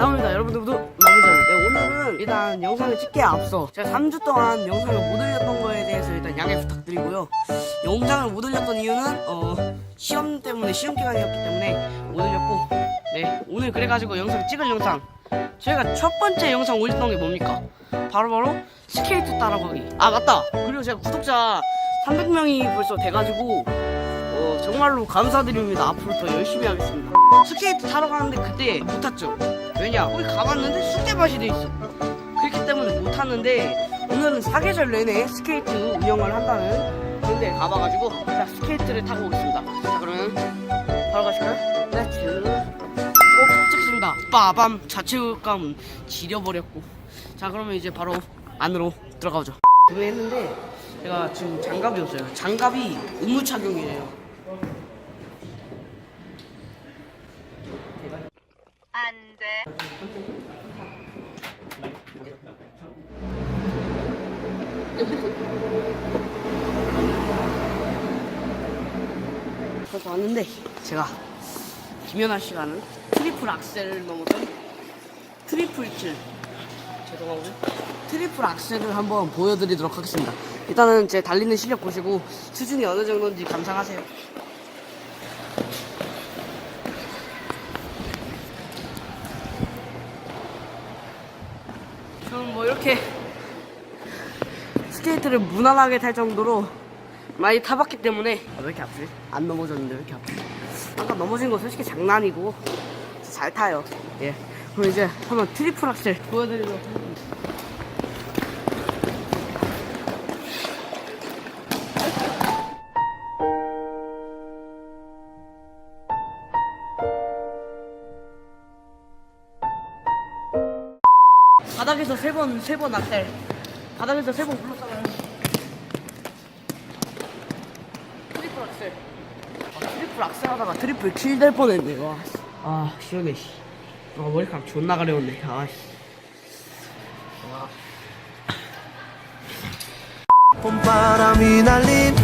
나옵니다. 여러분들 모두. 네, 오늘은 일단 영상을 찍기에 앞서 제가 3주 동안 영상을 못 올렸던 거에 대해서 일단 양해 부탁드리고요. 영상을 못 올렸던 이유는 어, 시험 때문에 시험 기간이었기 때문에 못 올렸고 네 오늘 그래가지고 영상 찍을 영상 저희가 첫 번째 영상 올렸던 게 뭡니까? 바로바로 스케이트 따라가기. 아 맞다. 그리고 제가 구독자 300명이 벌써 돼가지고 어, 정말로 감사드립니다. 앞으로 더 열심히 하겠습니다. 스케이트 타러 가는데 그때 못 탔죠. 왜냐? 거기 가봤는데 숙제밭이 돼 있어. 그렇기 때문에 못 탔는데 오늘은 사계절 내내 스케이트 운영을 한다는 그런 데 가봐가지고 자, 스케이트를 타고 오겠습니다. 자 그러면 바로 가실까요? 네, 쭉. 꼭 찍습니다. 빠밤 자체감은 지려버렸고. 자 그러면 이제 바로 안으로 들어가보죠. 구매했는데 제가 지금 장갑이 없어요. 장갑이 의무 착용이래요. 안 돼. 그래서 왔는데 제가 김연아 씨가는 트리플 악셀을 넘어선 트리플 킬 죄송하고 트리플 악셀을 한번 보여드리도록 하겠습니다. 일단은 제 달리는 실력 보시고 수준이 어느 정도인지 감상하세요. 저는 뭐 이렇게 스케이트를 무난하게 탈 정도로 많이 타봤기 때문에 아, 왜 이렇게 아프지? 안 넘어졌는데 왜 이렇게 아프지? 아까 넘어진 거 솔직히 장난이고 잘 타요 예 그럼 이제 한번 트리플 악셀 보여드리도록 하겠습니다 바닥에서 세 번, 세번 악셀. 바닥에서 세 번 굴렀잖아요. 트리플 악셀. 아, 트리플 악셀 하다가 트리플 킬될 뻔 했네, 와. 아, 시원해, 씨. 아, 머리카락 존나 가려웠네, 아, 씨. 와. 봄바람이 날리며